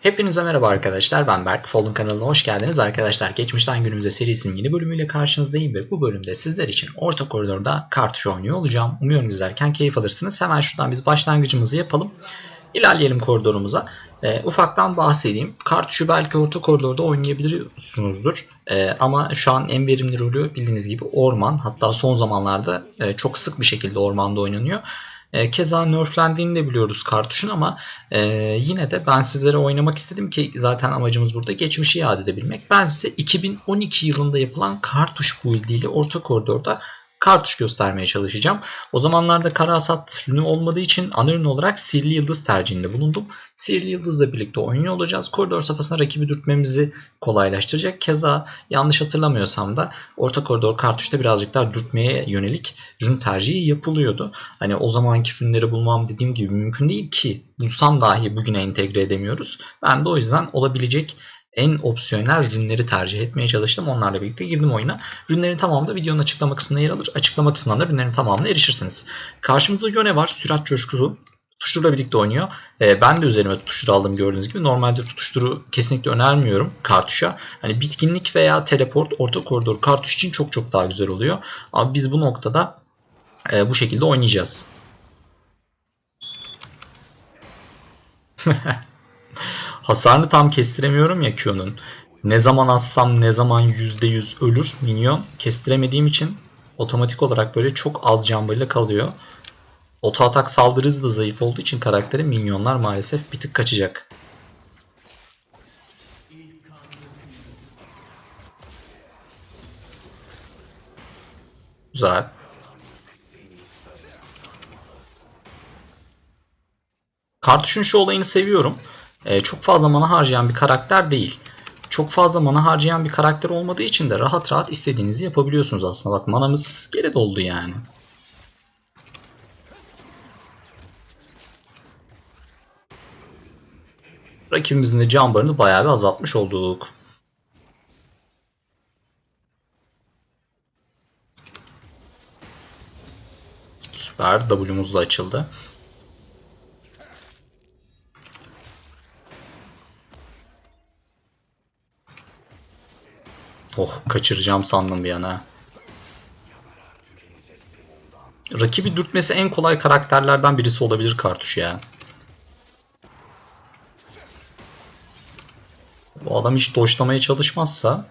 Hepinize merhaba arkadaşlar ben Berk. Fallen kanalına hoş geldiniz arkadaşlar. Geçmişten günümüze serisinin yeni bölümüyle karşınızdayım ve bu bölümde sizler için orta koridorda kartuş oynuyor olacağım. Umuyorum izlerken keyif alırsınız. Hemen şuradan biz başlangıcımızı yapalım. İlerleyelim koridorumuza. E, ufaktan bahsedeyim. Kartuşu belki orta koridorda oynayabiliyorsunuzdur. E, ama şu an en verimli rolü bildiğiniz gibi orman. Hatta son zamanlarda e, çok sık bir şekilde ormanda oynanıyor. E, keza nerflendiğini de biliyoruz kartuşun ama e, yine de ben sizlere oynamak istedim ki zaten amacımız burada geçmişi iade edebilmek. Ben size 2012 yılında yapılan kartuş build ile orta koridorda kartuş göstermeye çalışacağım. O zamanlarda karasat ürünü olmadığı için ana ürün olarak Sihirli Yıldız tercihinde bulundum. Sihirli Yıldız'la birlikte oynuyor olacağız. Koridor safhasına rakibi dürtmemizi kolaylaştıracak. Keza yanlış hatırlamıyorsam da orta koridor kartuşta birazcık daha dürtmeye yönelik ürün tercihi yapılıyordu. Hani o zamanki ürünleri bulmam dediğim gibi mümkün değil ki bulsam dahi bugüne entegre edemiyoruz. Ben de o yüzden olabilecek en opsiyonel ürünleri tercih etmeye çalıştım. Onlarla birlikte girdim oyuna. Ürünlerin tamamı da videonun açıklama kısmında yer alır. Açıklama kısmından da ürünlerin tamamına erişirsiniz. Karşımızda Yone var. Sürat coşkusu. Tutuşturla birlikte oynuyor. Ee, ben de üzerime tutuştur aldım gördüğünüz gibi. Normalde tutuşturu kesinlikle önermiyorum kartuşa. Hani bitkinlik veya teleport orta koridor kartuş için çok çok daha güzel oluyor. Ama biz bu noktada e, bu şekilde oynayacağız. Hasarını tam kestiremiyorum ya Q'nun. Ne zaman atsam ne zaman %100 ölür minyon kestiremediğim için otomatik olarak böyle çok az can kalıyor. Oto atak saldırı hızı da zayıf olduğu için karakterin minyonlar maalesef bir tık kaçacak. Güzel. Kartuşun şu olayını seviyorum. Ee, çok fazla mana harcayan bir karakter değil. Çok fazla mana harcayan bir karakter olmadığı için de rahat rahat istediğinizi yapabiliyorsunuz aslında. Bak manamız geri doldu yani. Rakibimizin de can barını bayağı bir azaltmış olduk. Süper. W'muz da açıldı. Oh kaçıracağım sandım bir yana. Rakibi dürtmesi en kolay karakterlerden birisi olabilir kartuş ya. Bu adam hiç doşlamaya çalışmazsa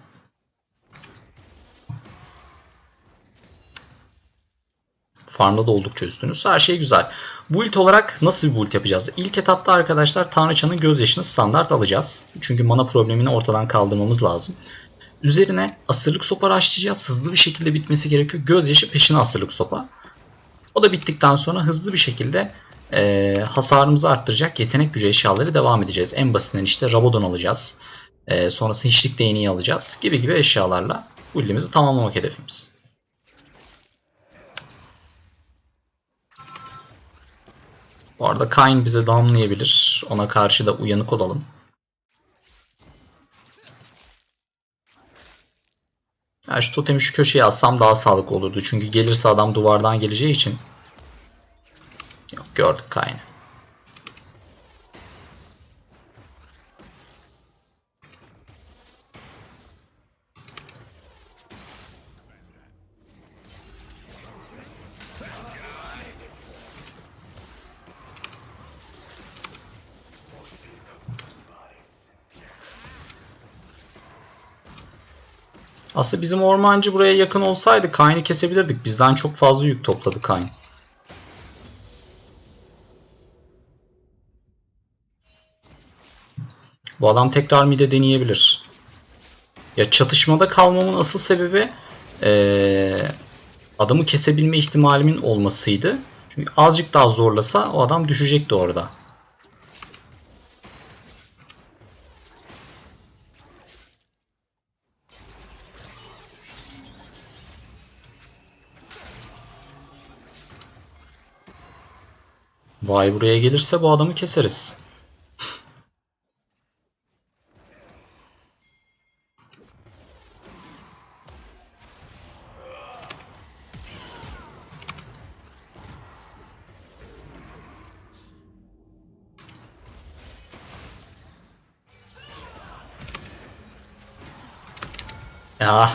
Farmda da oldukça üstünüz. Her şey güzel. Build olarak nasıl bir build yapacağız? İlk etapta arkadaşlar Tanrıçanın gözyaşını standart alacağız. Çünkü mana problemini ortadan kaldırmamız lazım. Üzerine asırlık sopa başlayacağız. Hızlı bir şekilde bitmesi gerekiyor. Gözyaşı peşine asırlık sopa. O da bittikten sonra hızlı bir şekilde e, hasarımızı arttıracak yetenek gücü eşyaları devam edeceğiz. En basitinden işte Rabadon alacağız. E, sonrasında hiçlik değneği alacağız. Gibi gibi eşyalarla build'imizi tamamlamak hedefimiz. Bu arada Kain bize damlayabilir. Ona karşı da uyanık olalım. Yani şu totemi şu köşeye atsam daha sağlıklı olurdu. Çünkü gelirse adam duvardan geleceği için. Yok gördük Kain'i. Aslında bizim ormancı buraya yakın olsaydı Kayn'i kesebilirdik. Bizden çok fazla yük topladı Kayn. Bu adam tekrar mide deneyebilir. Ya çatışmada kalmamın asıl sebebi ee, adamı kesebilme ihtimalimin olmasıydı. Çünkü azıcık daha zorlasa o adam düşecekti orada. Vay buraya gelirse bu adamı keseriz. Ya.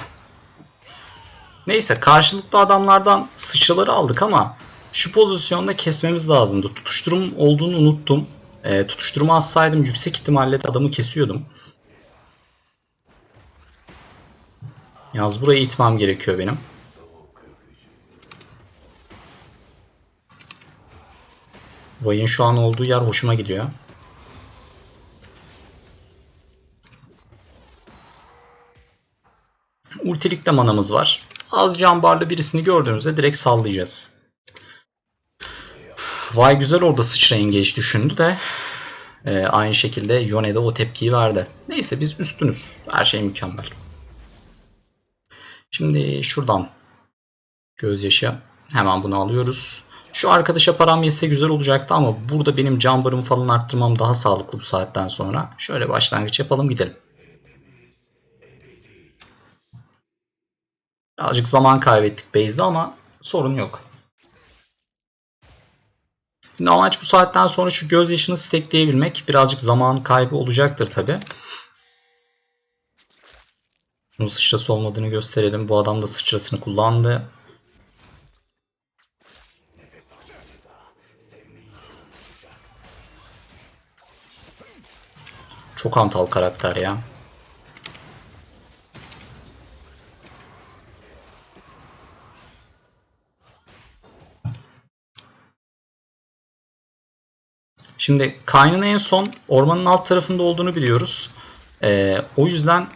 Neyse karşılıklı adamlardan sıçraları aldık ama şu pozisyonda kesmemiz lazımdı. Tutuşturum olduğunu unuttum. E, tutuşturumu alsaydım yüksek ihtimalle de adamı kesiyordum. Yalnız burayı itmem gerekiyor benim. Vay'ın şu an olduğu yer hoşuma gidiyor. Ultilikte manamız var. Az can barlı birisini gördüğümüzde direkt sallayacağız. Vay güzel orada sıçra engage düşündü de e, aynı şekilde Yone de o tepkiyi verdi. Neyse biz üstünüz. Her şey mükemmel. Şimdi şuradan gözyaşı hemen bunu alıyoruz. Şu arkadaşa param yetse güzel olacaktı ama burada benim can barımı falan arttırmam daha sağlıklı bu saatten sonra. Şöyle başlangıç yapalım gidelim. Birazcık zaman kaybettik base'de ama sorun yok. Şimdi amaç bu saatten sonra şu gözyaşını stackleyebilmek. Birazcık zaman kaybı olacaktır tabi. Bunun sıçrası olmadığını gösterelim. Bu adam da sıçrasını kullandı. Çok antal karakter ya. Şimdi Kayn'ın en son ormanın alt tarafında olduğunu biliyoruz. Ee, o yüzden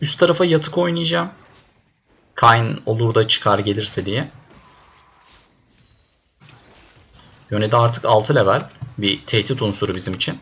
üst tarafa yatık oynayacağım. Kayn olur da çıkar gelirse diye. Yönede artık 6 level. Bir tehdit unsuru bizim için.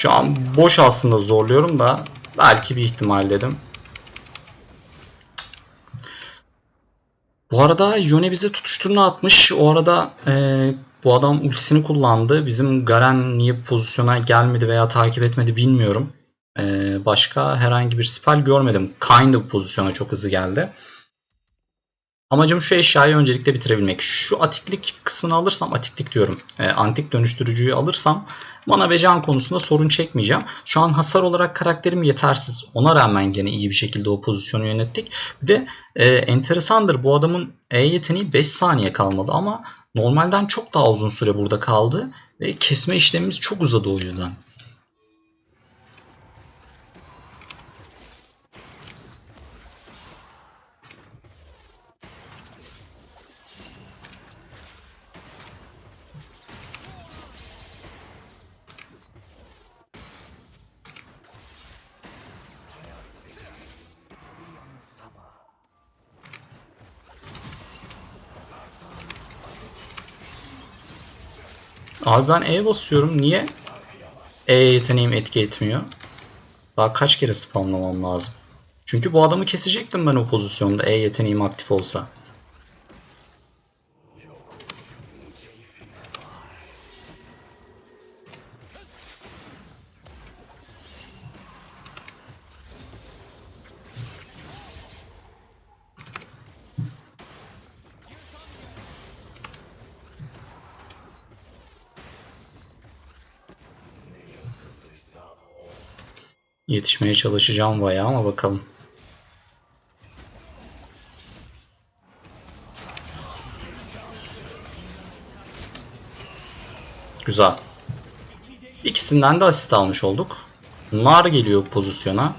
Şu an boş aslında zorluyorum da belki bir ihtimal dedim. Bu arada Yone bize tutuşturunu atmış. O arada e, bu adam ultisini kullandı. Bizim Garen niye pozisyona gelmedi veya takip etmedi bilmiyorum. E, başka herhangi bir spell görmedim. Kind bu pozisyona çok hızlı geldi. Amacım şu eşyayı öncelikle bitirebilmek. Şu atiklik kısmını alırsam, atiklik diyorum, e, antik dönüştürücüyü alırsam mana ve can konusunda sorun çekmeyeceğim. Şu an hasar olarak karakterim yetersiz. Ona rağmen gene iyi bir şekilde o pozisyonu yönettik. Bir de e, enteresandır bu adamın E yeteneği 5 saniye kalmalı ama normalden çok daha uzun süre burada kaldı. Ve kesme işlemimiz çok uzadı o yüzden. Abi ben E basıyorum. Niye E yeteneğim etki etmiyor? Daha kaç kere spamlamam lazım? Çünkü bu adamı kesecektim ben o pozisyonda E yeteneğim aktif olsa. Yetişmeye çalışacağım bayağı ama bakalım. Güzel. İkisinden de asist almış olduk. Nar geliyor pozisyona.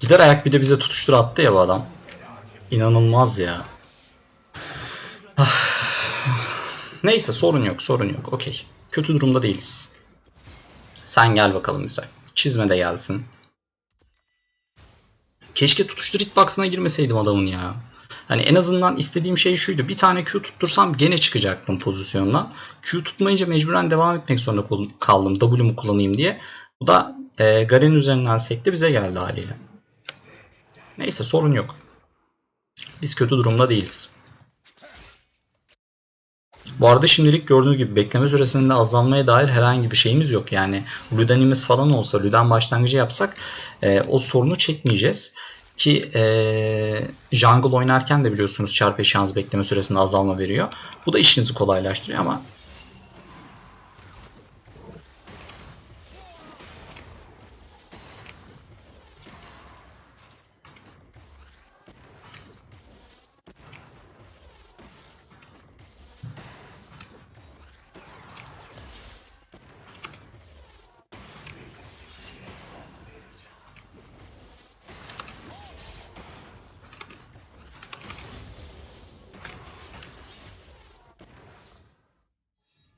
Gider ayak bir de bize tutuştur attı ya bu adam. İnanılmaz ya. Neyse sorun yok sorun yok okey. Kötü durumda değiliz. Sen gel bakalım bize. Çizme de gelsin. Keşke tutuştur hitbox'ına girmeseydim adamın ya. Hani en azından istediğim şey şuydu. Bir tane Q tuttursam gene çıkacaktım pozisyondan. Q tutmayınca mecburen devam etmek zorunda kaldım W'mu kullanayım diye. Bu da e, Garen üzerinden sekti bize geldi haliyle. Neyse sorun yok. Biz kötü durumda değiliz. Bu arada şimdilik gördüğünüz gibi bekleme süresinde azalmaya dair herhangi bir şeyimiz yok. Yani Luden'imiz falan olsa, Luden başlangıcı yapsak e, o sorunu çekmeyeceğiz. Ki e, jungle oynarken de biliyorsunuz çarpı şans bekleme süresinde azalma veriyor. Bu da işinizi kolaylaştırıyor ama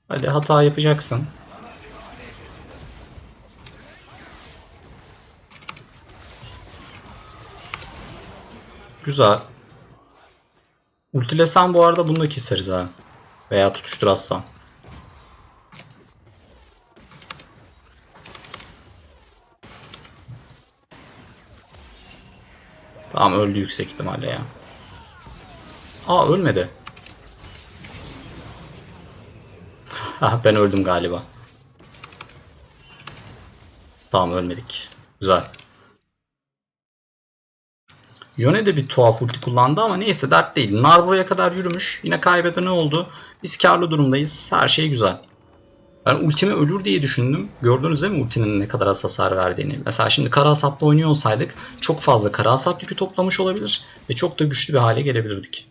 hadi hata yapacaksın. Güzel. Ultilesen bu arada bunu da keseriz ha. Veya tutuşturazsam. Tamam öldü yüksek ihtimalle ya. Aa ölmedi. Ha ben öldüm galiba. Tamam ölmedik. Güzel. Yone de bir tuhaf ulti kullandı ama neyse dert değil. Nar buraya kadar yürümüş. Yine kaybeden ne oldu? Biz karlı durumdayız. Her şey güzel. Ben ultimi ölür diye düşündüm. Gördünüz değil mi ultinin ne kadar az hasar verdiğini? Mesela şimdi kara hasatla oynuyor olsaydık çok fazla kara hasat yükü toplamış olabilir ve çok da güçlü bir hale gelebilirdik.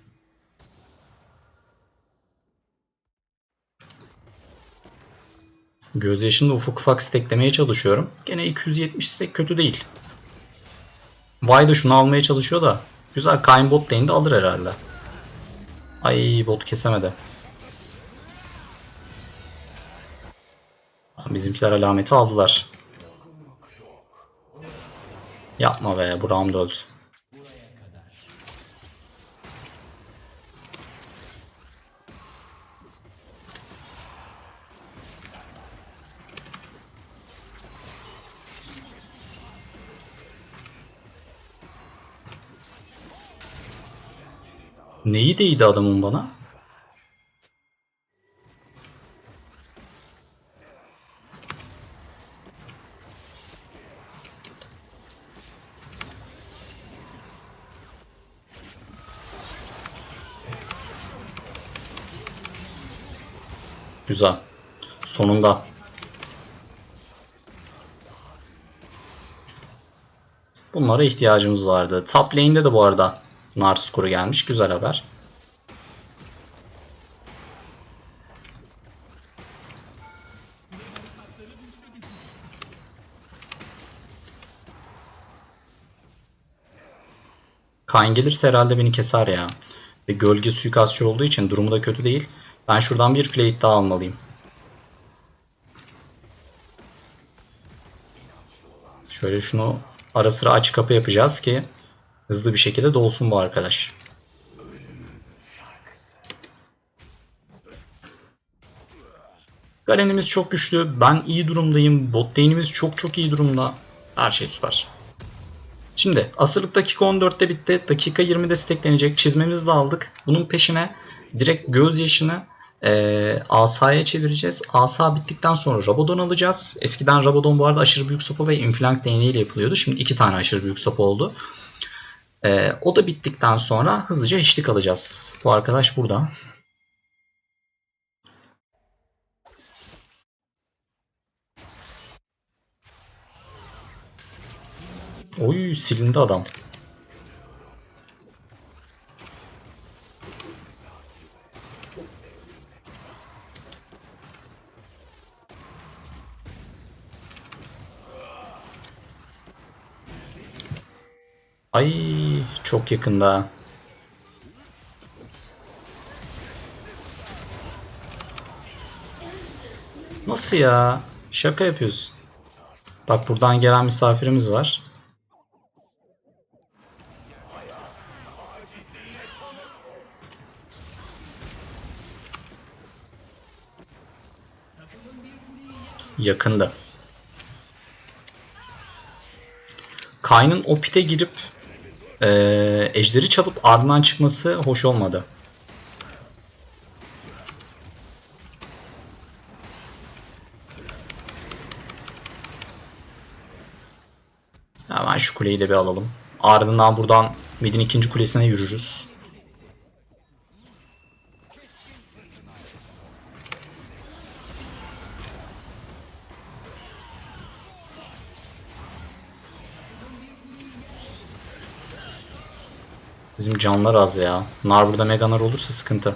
Gözyaşında ufak ufak steklemeye çalışıyorum. Gene 270 stek kötü değil. Vay da şunu almaya çalışıyor da. Güzel Kayn bot lane'de alır herhalde. Ay bot kesemedi. Bizimkiler alameti aldılar. Yapma be bu round öldü. Neyi değdi adamın bana? Güzel. Sonunda. Bunlara ihtiyacımız vardı. Top lane'de de bu arada nar skoru gelmiş. Güzel haber. Kayn gelirse herhalde beni keser ya. Ve gölge suikastçı olduğu için durumu da kötü değil. Ben şuradan bir plate daha almalıyım. Şöyle şunu ara sıra aç kapı yapacağız ki hızlı bir şekilde dolsun bu arkadaş. Galenimiz çok güçlü. Ben iyi durumdayım. Bot lane'imiz çok çok iyi durumda. Her şey süper. Şimdi asırlık dakika 14'te bitti. Dakika 20'de steklenecek. Çizmemizi de aldık. Bunun peşine direkt gözyaşını e, asaya çevireceğiz. Asa bittikten sonra Rabadon alacağız. Eskiden Rabadon bu arada aşırı büyük sopa ve inflank değneğiyle yapılıyordu. Şimdi iki tane aşırı büyük sopa oldu. E, o da bittikten sonra hızlıca hiçlik alacağız. Bu arkadaş burada. Oy silindi adam. Ay çok yakında. Nasıl ya? Şaka yapıyorsun. Bak buradan gelen misafirimiz var. Yakında. Kayn'ın o pite girip eee ejderi çalıp ardından çıkması hoş olmadı. Hemen şu kuleyi de bir alalım. Ardından buradan midin ikinci kulesine yürürüz. Bizim canlar az ya. Bunlar burada meganar olursa sıkıntı.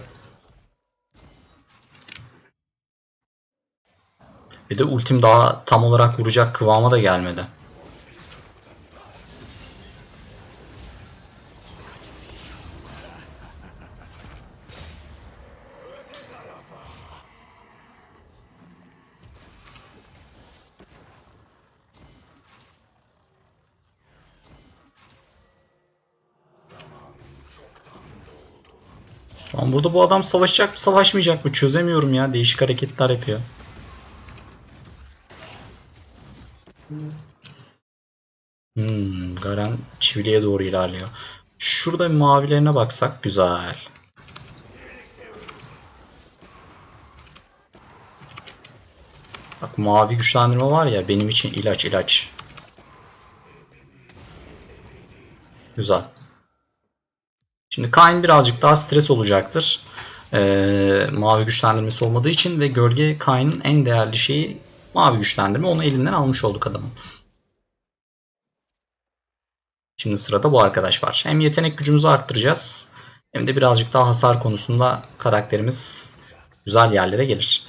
Bir de ultim daha tam olarak vuracak kıvama da gelmedi. Bu adam savaşacak mı savaşmayacak mı çözemiyorum ya. Değişik hareketler yapıyor. Hmm, Garen çiviliye doğru ilerliyor. Şurada mavilerine baksak güzel. Bak mavi güçlendirme var ya benim için ilaç ilaç. Güzel. Şimdi Kayn birazcık daha stres olacaktır. Ee, mavi güçlendirmesi olmadığı için ve gölge Kayn'ın en değerli şeyi mavi güçlendirme. Onu elinden almış olduk adamın. Şimdi sırada bu arkadaş var. Hem yetenek gücümüzü arttıracağız hem de birazcık daha hasar konusunda karakterimiz güzel yerlere gelir.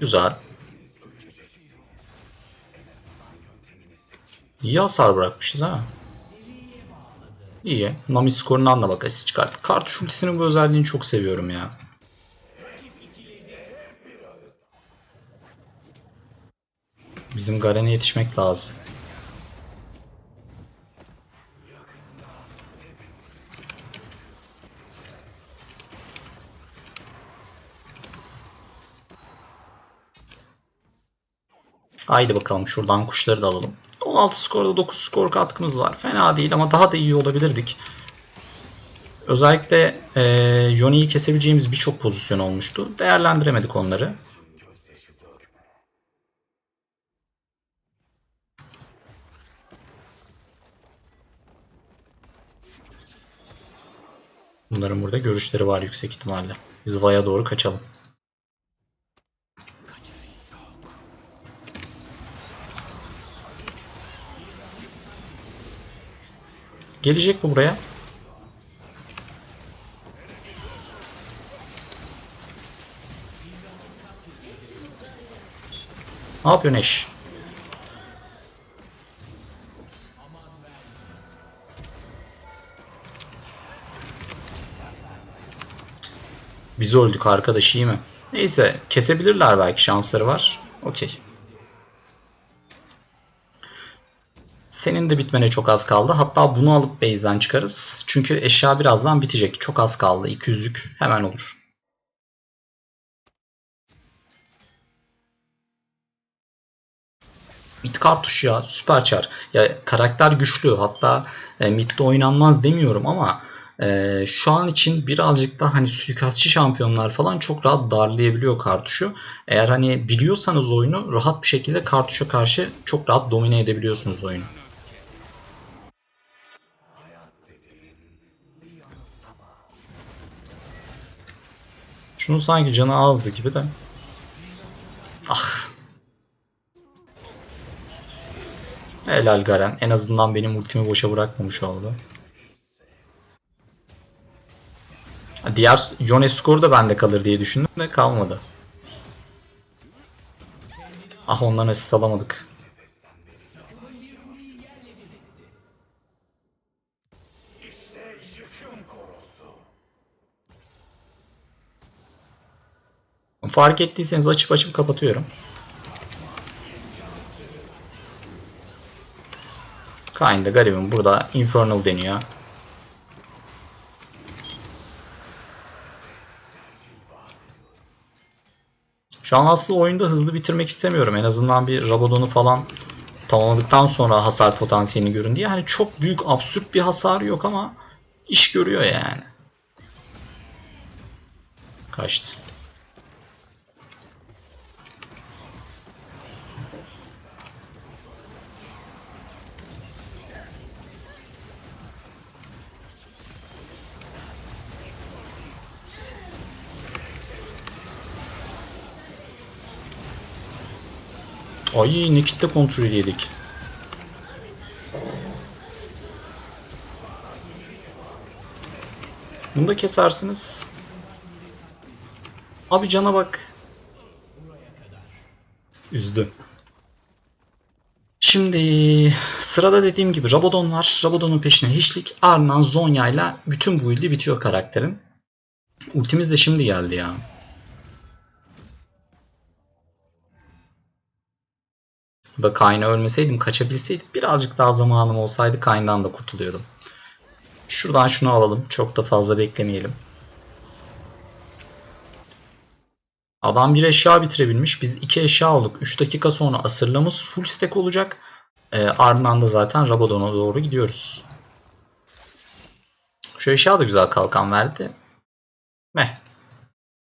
Güzel. İyi hasar bırakmışız ha. İyi. Nami skorundan da bak asist çıkarttık. Kartuş ultisinin bu özelliğini çok seviyorum ya. Bizim Garen'e yetişmek lazım. Haydi bakalım şuradan kuşları da alalım. 16 skorda 9 skor katkımız var. Fena değil ama daha da iyi olabilirdik. Özellikle e, Yoni'yi kesebileceğimiz birçok pozisyon olmuştu. Değerlendiremedik onları. Bunların burada görüşleri var yüksek ihtimalle. Biz Vay'a doğru kaçalım. Gelecek mi buraya? Ne yapıyorsun eş? Biz öldük arkadaş iyi mi? Neyse kesebilirler belki şansları var. Okey. Senin de bitmene çok az kaldı. Hatta bunu alıp base'den çıkarız. Çünkü eşya birazdan bitecek. Çok az kaldı. 200'lük hemen olur. Mid kartuş ya süper çar. Ya karakter güçlü. Hatta e, midde oynanmaz demiyorum ama e, şu an için birazcık da hani suikastçı şampiyonlar falan çok rahat darlayabiliyor kartuşu. Eğer hani biliyorsanız oyunu rahat bir şekilde kartuşa karşı çok rahat domine edebiliyorsunuz oyunu. Şunun sanki canı azdı gibi de. Ah. Helal Garen. En azından benim ultimi boşa bırakmamış oldu. Diğer Yone skoru da bende kalır diye düşündüm de kalmadı. Ah ondan asist alamadık. Fark ettiyseniz açıp açıp kapatıyorum. Kayn da garibim burada Infernal deniyor. Şu an aslında oyunda hızlı bitirmek istemiyorum. En azından bir Rabadon'u falan tamamladıktan sonra hasar potansiyelini görün diye. Hani çok büyük absürt bir hasar yok ama iş görüyor yani. Kaçtı. Ay ne kitle kontrolü yedik. Bunu da kesersiniz. Abi cana bak. Üzdü. Şimdi sırada dediğim gibi Rabadon var. Rabadon'un peşine hiçlik. Ardından Zonya ile bütün bu build'i bitiyor karakterin. Ultimiz de şimdi geldi ya. Burada Kayn'a ölmeseydim kaçabilseydim birazcık daha zamanım olsaydı Kayn'dan da kurtuluyordum. Şuradan şunu alalım. Çok da fazla beklemeyelim. Adam bir eşya bitirebilmiş. Biz iki eşya aldık. 3 dakika sonra asırlamız full stack olacak. E, ardından da zaten Rabadon'a doğru gidiyoruz. Şu eşya da güzel kalkan verdi. Meh.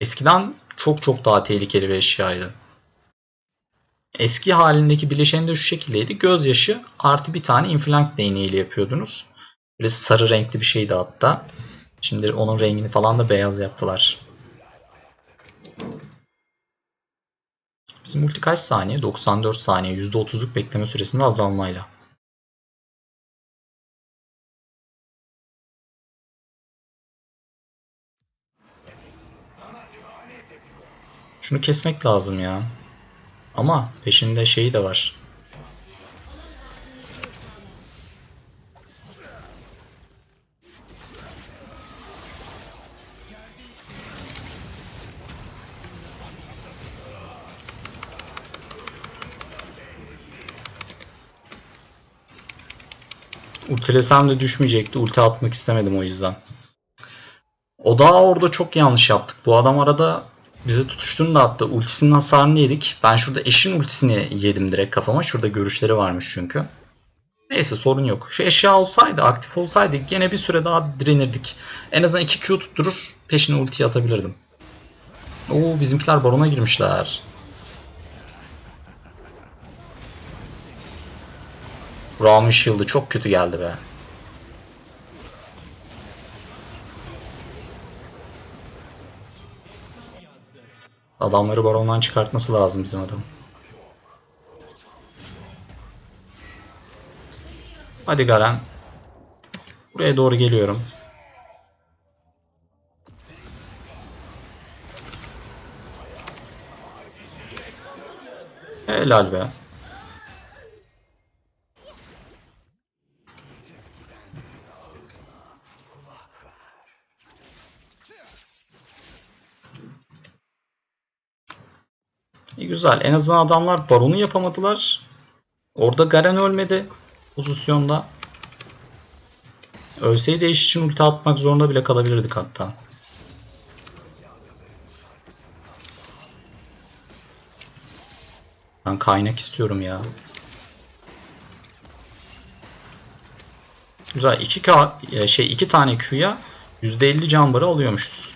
Eskiden çok çok daha tehlikeli bir eşyaydı. Eski halindeki bileşeni de şu şekildeydi. Gözyaşı artı bir tane inflank değneğiyle yapıyordunuz. Böyle sarı renkli bir şeydi hatta. Şimdi onun rengini falan da beyaz yaptılar. Bizim ulti kaç saniye? 94 saniye. %30'luk bekleme süresinde azalmayla. Şunu kesmek lazım ya. Ama peşinde şeyi de var. Ultilesem de düşmeyecekti. Ulti atmak istemedim o yüzden. O da orada çok yanlış yaptık. Bu adam arada bize tutuştuğunu da attı. Ultisinin hasarını yedik. Ben şurada eşin ultisini yedim direkt kafama. Şurada görüşleri varmış çünkü. Neyse sorun yok. Şu eşya olsaydı, aktif olsaydı gene bir süre daha direnirdik. En azından 2 Q tutturur, peşine ulti atabilirdim. Oo bizimkiler barona girmişler. Ramin Shield'ı çok kötü geldi be. Adamları barondan çıkartması lazım bizim adam. Hadi Garen. Buraya doğru geliyorum. Helal be. İyi güzel. En azından adamlar baronu yapamadılar. Orada Garen ölmedi pozisyonda. Ölseydi eş için ulti atmak zorunda bile kalabilirdik hatta. Ben kaynak istiyorum ya. Güzel. 2 K şey 2 tane Q'ya %50 can barı alıyormuşuz.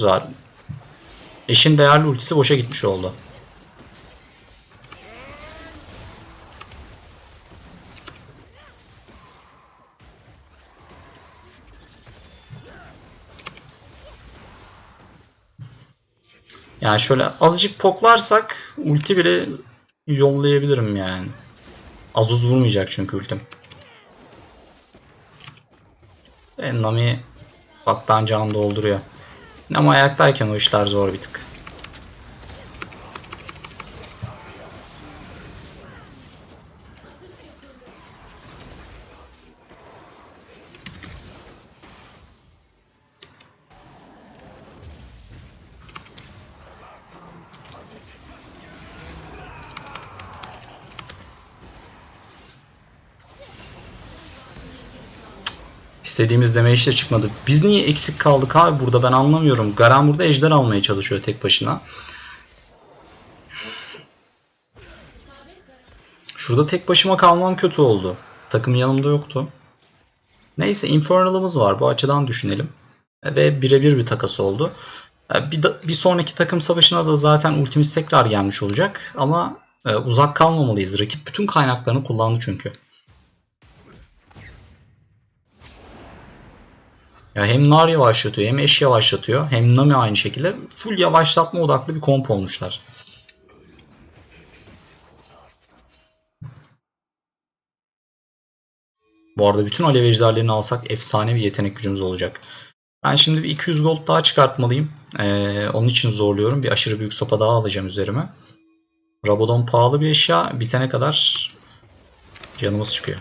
Güzel. Eşin değerli ultisi boşa gitmiş oldu. Yani şöyle azıcık poklarsak ulti bile yollayabilirim yani. Az uz vurmayacak çünkü ultim. Ve Nami baktan can dolduruyor. Ama ayaktayken o işler zor bir tık. İstediğimiz deme işte çıkmadı. Biz niye eksik kaldık abi burada ben anlamıyorum. Garen burada ejder almaya çalışıyor tek başına. Şurada tek başıma kalmam kötü oldu. Takım yanımda yoktu. Neyse Infernal'ımız var. Bu açıdan düşünelim. Ve birebir bir takas oldu. Bir, da- bir sonraki takım savaşına da zaten ultimiz tekrar gelmiş olacak. Ama e, uzak kalmamalıyız. Rakip bütün kaynaklarını kullandı çünkü. Ya hem Nar yavaşlatıyor hem Eş yavaşlatıyor hem Nami aynı şekilde full yavaşlatma odaklı bir komp olmuşlar. Bu arada bütün alev ejderlerini alsak efsane bir yetenek gücümüz olacak. Ben şimdi bir 200 gold daha çıkartmalıyım. Ee, onun için zorluyorum. Bir aşırı büyük sopa daha alacağım üzerime. Rabadon pahalı bir eşya. Bitene kadar canımız çıkıyor.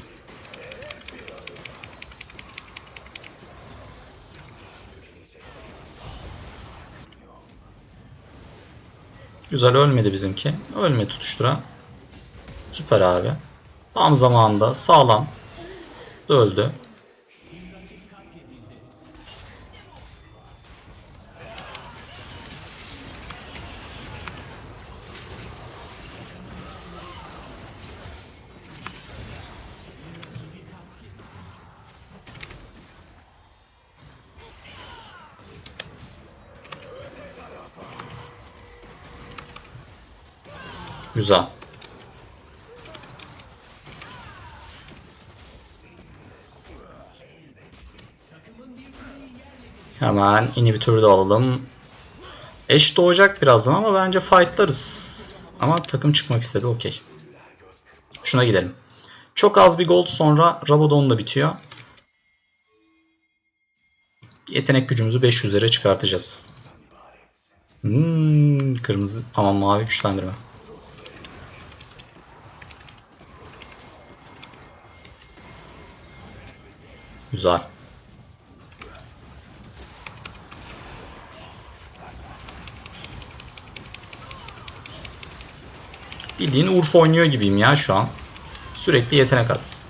Güzel ölmedi bizimki. Ölme tutuştura. Süper abi. Tam zamanında sağlam. Öldü. Güzel. Hemen inhibitörü de alalım. Eş doğacak birazdan ama bence fightlarız. Ama takım çıkmak istedi okey. Şuna gidelim. Çok az bir gold sonra Rabadon da bitiyor. Yetenek gücümüzü 500'lere çıkartacağız. Hmm, kırmızı. Tamam mavi güçlendirme. Güzel. Bildiğin Urfa oynuyor gibiyim ya şu an. Sürekli yetenek at.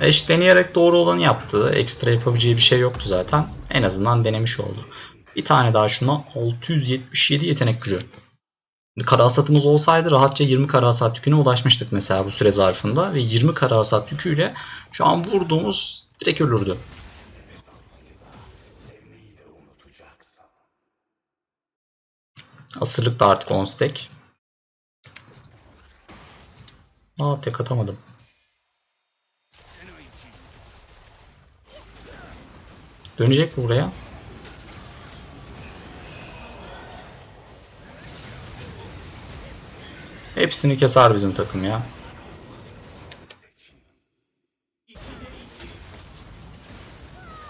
Eş deneyerek doğru olanı yaptı. Ekstra yapabileceği bir şey yoktu zaten. En azından denemiş oldu. Bir tane daha şuna 677 yetenek gücü. Kara hasatımız olsaydı rahatça 20 kara hasat yüküne ulaşmıştık mesela bu süre zarfında. Ve 20 kara hasat yüküyle şu an vurduğumuz direkt ölürdü. Asırlık da artık 10 stack. Aa tek atamadım. Dönecek mi buraya? Hepsini keser bizim takım ya.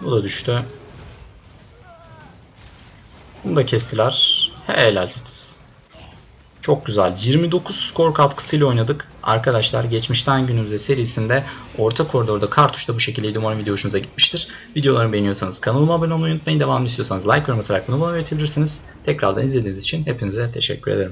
Bu da düştü. Bunu da kestiler. Helalsiniz. Çok güzel. 29 skor katkısıyla oynadık. Arkadaşlar geçmişten günümüze serisinde orta koridorda kartuşta bu şekildeydi. Umarım video hoşunuza gitmiştir. Videolarımı beğeniyorsanız kanalıma abone olmayı unutmayın. Devamlı istiyorsanız like yorum atarak bunu bana verebilirsiniz. Tekrardan izlediğiniz için hepinize teşekkür ederim.